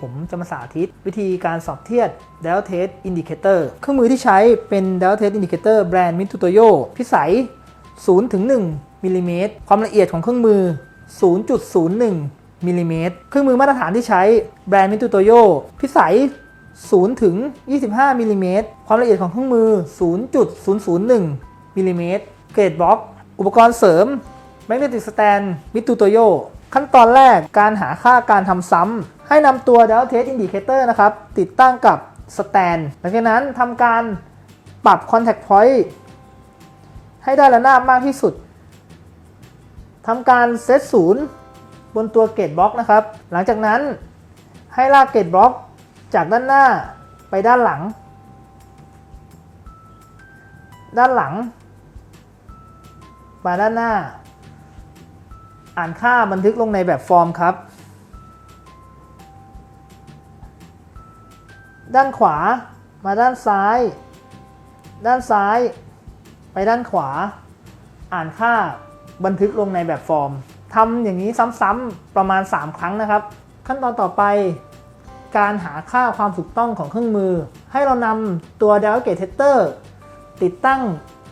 ผมจะมาสาธิต วิธีการสอบเทียบ Delta Test Indicator เครื่องมือที่ใช้เป็น Delta Test Indicator แบรนด์ Mitutoyo พิสัย 0-1มิลลิเมตรความละเอียดของเครื่องมือ 0.01มิลลิเมตรเครื่องมือมาตรฐานที่ใช้แบรนด์ Mitutoyo พิสัย0ถึง25มิลลิเมตรความละเอียดของเครื่องมือ 0.001มิลลิเมตรเกรดบล็อก อุปกรณ์เสริม Magnetic Stand Mitutoyo ขั้นตอนแรกการหาค่าการทำซ้ำ ให้นำตัว Delta Test Indicator นะครับ ติดตั้งกับ Stand หลังจากนั้นทำการปรับ Contact Point ให้ได้ระนาบมากที่สุดทำการเซตศูนย์บนตัวเกตบล็อกนะครับ หลังจากนั้นให้ลากเกตบล็อกจากด้านหน้าไปด้านหลัง ด้านหลังมาด้านหน้า อ่านค่าบันทึกลงในแบบฟอร์มครับ ด้านขวามาด้านซ้าย ด้านซ้าย ไปด้านขวา อ่านค่าบันทึกลงในแบบฟอร์มทำอย่างนี้ซ้ำๆประมาณ 3 ครั้งนะครับ ขั้นตอนต่อไปการหาค่าความถูกต้องของเครื่องมือ ให้เรานำตัว d e l g a t e Tester ติดตั้ง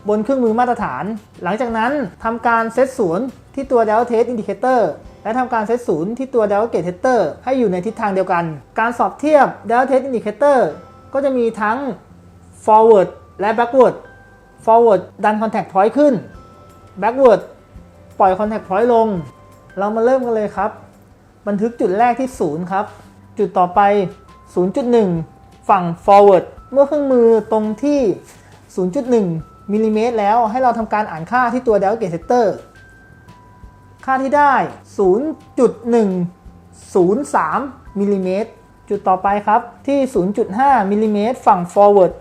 บนเครื่องมือมาตรฐาน หลังจากนั้นทำการเซตศูนย์ที่ตัว d e l Test Indicator และทำการเซตศูนย์ที่ตัว d e l g a t e Tester ให้อยู่ในทิศทางเดียวกัน การสอบเทียบ d e l Test Indicator ก็จะมีทั้ง forward และ backward forward ดัน contact point ขึ้น backward ปล่อย contact point ลง เรามาเริ่มกันเลยครับ บันทึกจุดแรกที่ 0 ครับ จุดต่อไป 0.1 ฝั่ง forward เมื่อเครื่องมือตรงที่ 0.1 มิลลิเมตรแล้วให้เราทำการอ่านค่าที่ตัว Delta Gate Sector ค่าที่ได้ 0.103มิลลิเมตรจุดต่อไปครับที่ 0.5มิลลิเมตรฝั่ง forward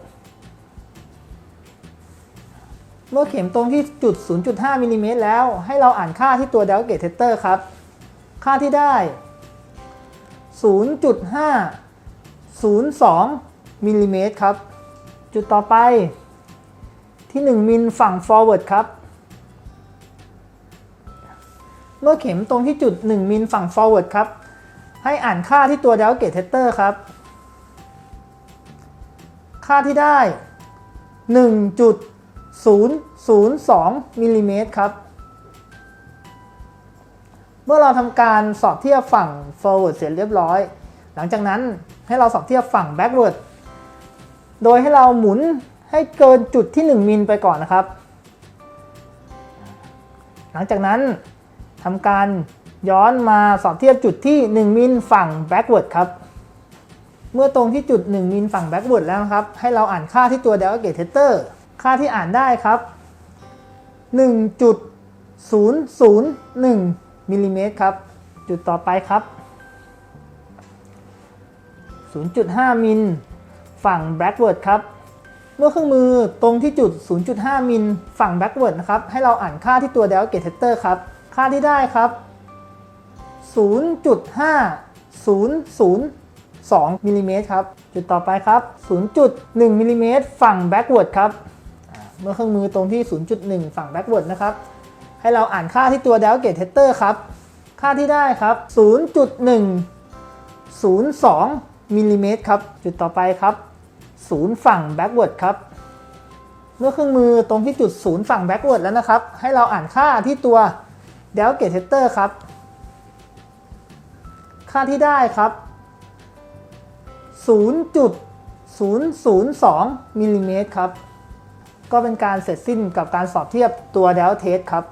เมื่อเข็มตรงที่จุด 0.5มิลลิเมตรแล้ว ให้เราอ่านค่าที่ตัว Delta Gate Tester ครับ ค่าที่ได้ 0.502มิลลิเมตรครับ จุดต่อไป ที่ 1 มิลฝั่ง forward ครับ เมื่อเข็มตรงที่จุด 1 มิลฝั่ง forward ครับ ให้อ่านค่าที่ตัว Delta Gate Tester ครับ ค่าที่ได้ 1.002มิลลิเมตรครับ เมื่อเราทำการสอบเทียบฝั่ง forward เสร็จเรียบร้อย หลังจากนั้นให้เราสอบเทียบฝั่ง backward โดยให้เราหมุน ให้เกินจุดที่ 1 มิลไปก่อนนะครับ หลังจากนั้นทำการย้อนมาสอบเทียบจุดที่ 1 มิลฝั่ง backward ครับ เมื่อตรงที่จุด 1 มิลฝั่ง backward แล้วนะครับ ให้เราอ่านค่าที่ตัว delta gate tester ค่าที่อ่านได้ครับ 1.001มิลลิเมตรครับ จุดต่อไปครับ 0.5 มิลฝั่ง backward ครับ เมื่อเครื่องมือตรงที่จุด 0.5 มิลฝั่ง backward นะครับ ให้เราอ่านค่าที่ตัว delta gate tester ครับ ค่าที่ได้ครับ 0.5002มิลลิเมตรครับ จุดต่อไปครับ 0.1มิลลิเมตรฝั่ง backward ครับ เมื่อเครื่องมือตรงที่ 0.1 ฝั่ง backward นะครับ ให้เราอ่านค่าที่ตัว delta gate tester ครับ ค่าที่ได้ครับ 0.102มิลลิเมตรครับ จุดต่อไปครับ 0ฝั่ง backward ครับ เมื่อเครื่องมือตรงที่จุด0ฝั่ง backward แล้วนะครับ ให้เราอ่านค่าที่ตัว delta gate tester ครับ ค่าที่ได้ครับ 0.002มิลลิเมตรครับ ก็เป็นการเสร็จสิ้นกับการสอบเทียบตัว delta test ครับ